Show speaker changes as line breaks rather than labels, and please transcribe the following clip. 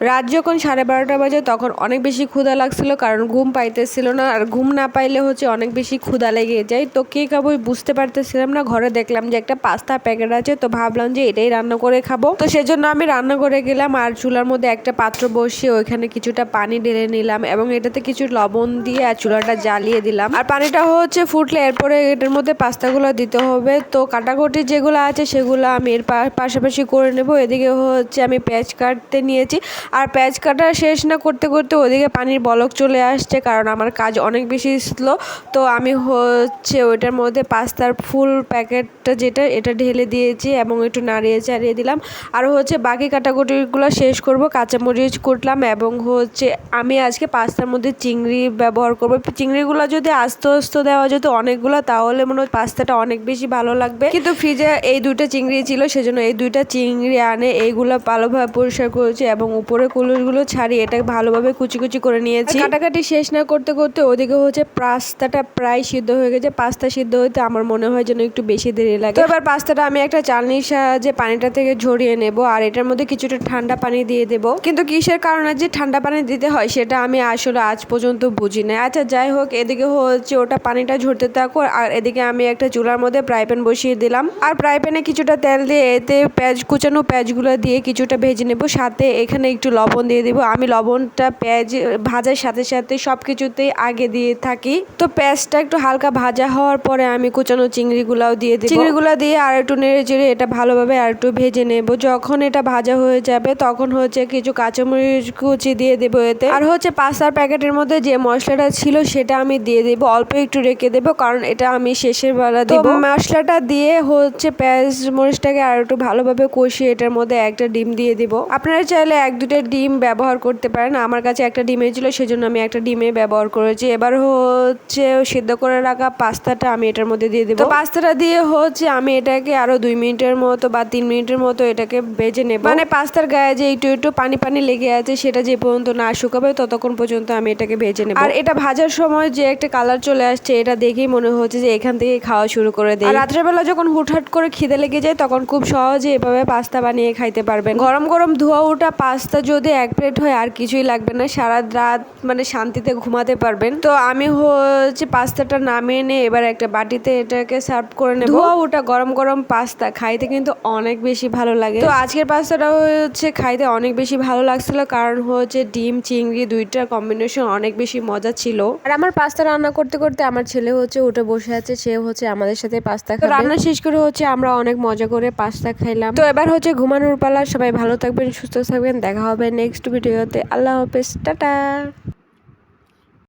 রাত যখন সাড়ে বারোটা বাজে, তখন অনেক বেশি ক্ষুধা লাগছিল, কারণ ঘুম পাইতেছিল না। আর ঘুম না পাইলে হচ্ছে অনেক বেশি ক্ষুধা লেগে যায়। তো কে খাব বুঝতে পারতেছিলাম না। ঘরে দেখলাম যে একটা পাস্তা প্যাকেট আছে, তো ভাবলাম যে এটাই রান্না করে খাব। তো সেজন্য আমি রান্না করে গেলাম, আর চুলার মধ্যে একটা পাত্র বসিয়ে ওইখানে কিছুটা পানি ঢেলে নিলাম এবং এটাতে কিছু লবণ দিয়ে আর চুলাটা জ্বালিয়ে দিলাম। আর পানিটা হচ্ছে ফুটলে এরপরে এটার মধ্যে পাস্তাগুলো দিতে হবে। তো কাটাকুটি যেগুলো আছে, সেগুলো আমি এর পাশাপাশি করে নেব। এদিকে হচ্ছে আমি পেঁয়াজ কাটতে নিয়েছি। আর পেঁয়াজ কাটা শেষ না করতে করতে ওদিকে পানির বলক চলে আসছে, কারণ আমার কাজ অনেক বেশি স্লো তো আমি হচ্ছে ওইটার মধ্যে পাস্তার ফুল প্যাকেটটা যেটা, এটা ঢেলে দিয়েছি এবং একটু নাড়িয়ে চাড়িয়ে দিলাম। আর হচ্ছে বাকি কাটাকুটিগুলো শেষ করব, কাঁচামরিচ কুটলাম এবং হচ্ছে আমি আজকে পাস্তার মধ্যে চিংড়ি ব্যবহার করব। চিংড়িগুলো যদি আস্তে আস্তে দেওয়া যেত অনেকগুলো, তাহলে মনে হয় পাস্তাটা অনেক বেশি ভালো লাগবে। কিন্তু ফ্রিজে এই দুইটা চিংড়ি ছিল, সেজন্য এই দুইটা চিংড়ি আনে, এইগুলো ভালোভাবে পরিষ্কার করেছি এবং উপরে কুলুরগুলো ছাড়িয়ে এটা ভালোভাবে কুচি কুচি করে নিয়েছি। কাটাকাটি শেষ না করতে করতে ওদিকে হচ্ছে পাস্তাটা প্রায় সিদ্ধ হয়ে গেছে। পাস্তা সিদ্ধ হইতে আমার মনে হয় যেন একটু বেশি দেরি লাগে। তো এবার পাস্তাটা আমি একটা চালনির সাহায্যে পানিটা থেকে ঝরিয়ে নেব আর এটার মধ্যে কিছুটা ঠান্ডা পানি দিয়ে দেব। কিন্তু কিসের কারণে যে ঠান্ডা পানি দিতে হয় সেটা আমি আসলে আজ পর্যন্ত বুঝি না আচ্ছা যাই হোক এদিকে হচ্ছে ওটা পানিটা ঝরতে থাকো আর এদিকে আমি একটা চুলার মধ্যে ফ্রাই প্যান বসিয়ে দিলাম। আর ফ্রাই প্যানে কিছুটা তেল দিয়ে এতে পেঁয়াজ কুচানো পেঁয়াজগুলো দিয়ে কিছুটা ভেজে নেব। সাথে এখানে একটু লবণ দিয়ে দিব। আমি লবণটা পেঁয়াজ ভাজার সাথে সাথে সব কিছুতেই আগে দিয়ে থাকি। তো পেঁয়াজটা একটু হালকা ভাজা হওয়ার পরে আমি কুচানো চিংড়িগুলাও দিয়ে দিই চিংড়িগুলো দিয়ে আর একটু নেড়ে চেড়ে এটা ভালোভাবে আর একটু ভেজে নেব। যখন এটা ভাজা হয়ে যাবে তখন হচ্ছে কিছু কাঁচামরিচ কুচি দিয়ে দেবো এতে। আর হচ্ছে পাস্তার প্যাকেটের মধ্যে যে মশলাটা ছিল সেটা আমি দিয়ে দেবো। অল্প একটু রেখে দেবো কারণ এটা আমি শেষের বেলা দেবো। মশলাটা দিয়ে হচ্ছে পেঁয়াজ মরিচটাকে আর একটু ভালোভাবে কষিয়ে এটার মধ্যে একটা ডিম দিয়ে দিব। আপনারা চাইলে এক দুটো ডিম ব্যবহার করতে পারেন। আমার কাছে একটা ডিমে ছিল সেজন্য আমি একটা ডিমে ব্যবহার করেছি। এবার হচ্ছে সিদ্ধ করে রাখা পাস্তাটা আমি এটার মধ্যে দিয়ে দেবো। পাস্তাটা দিয়ে হচ্ছে আমি এটাকে আরও দুই মিনিটের মতো বা তিন মিনিটের মতো এটাকে ভেজে নেব। মানে পাস্তার গায়ে যে একটু একটু পানি পানি লেগে আছে সেটা যে পর্যন্ত না শুকাবে ততক্ষণ পর্যন্ত আমি এটাকে ভেজে নেব। আর এটা ভাজার সময় যে একটা কালার চলে আসছে এটা দেখেই মনে হচ্ছে যে এখান থেকে খাওয়া শুরু করে দিই। আর রাত্রেবেলা যখন হুটহাট করে খিদে লেগে যায় তখন খুব সহজে এভাবে পাস্তা বানিয়ে খাইতে পারবেন। গরম গরম ধোয়া ওঠা পাস্তা যদি এক প্লেট হয় আর কিছুই লাগবে না সারা রাত মানে শান্তিতে ঘুমাতে পারবেন। তো আমি হচ্ছে পাস্তাটা নামিয়ে নিয়ে এবার একটা বাটিতে এটাকে সার্ভ করে নেব। ওটা গরম গরম পাস্তা খাইতে কিন্তু অনেক বেশি ভালো লাগে। তো আজকের পাস্তাটা হচ্ছে খাইতে অনেক বেশি ভালো লাগছিল কারণ হচ্ছে ডিম চিংড়ি দুইটার কম্বিনেশন অনেক বেশি মজা ছিল। আর আমার পাস্তা রান্না করতে করতে আমার ছেলে হচ্ছে উঠে বসে আছে সে হচ্ছে আমাদের সাথে পাস্তা খাবে। রান্না শেষ করে হচ্ছে আমরা অনেক মজা করে পাস্তা খাইলাম। তো এবার হচ্ছে ঘুমানোর পালা সবাই ভালো থাকবেন সুস্থ থাকবেন দেখা হবে নেক্সট ভিডিওতে আল্লাহ হাফেজ টাটা।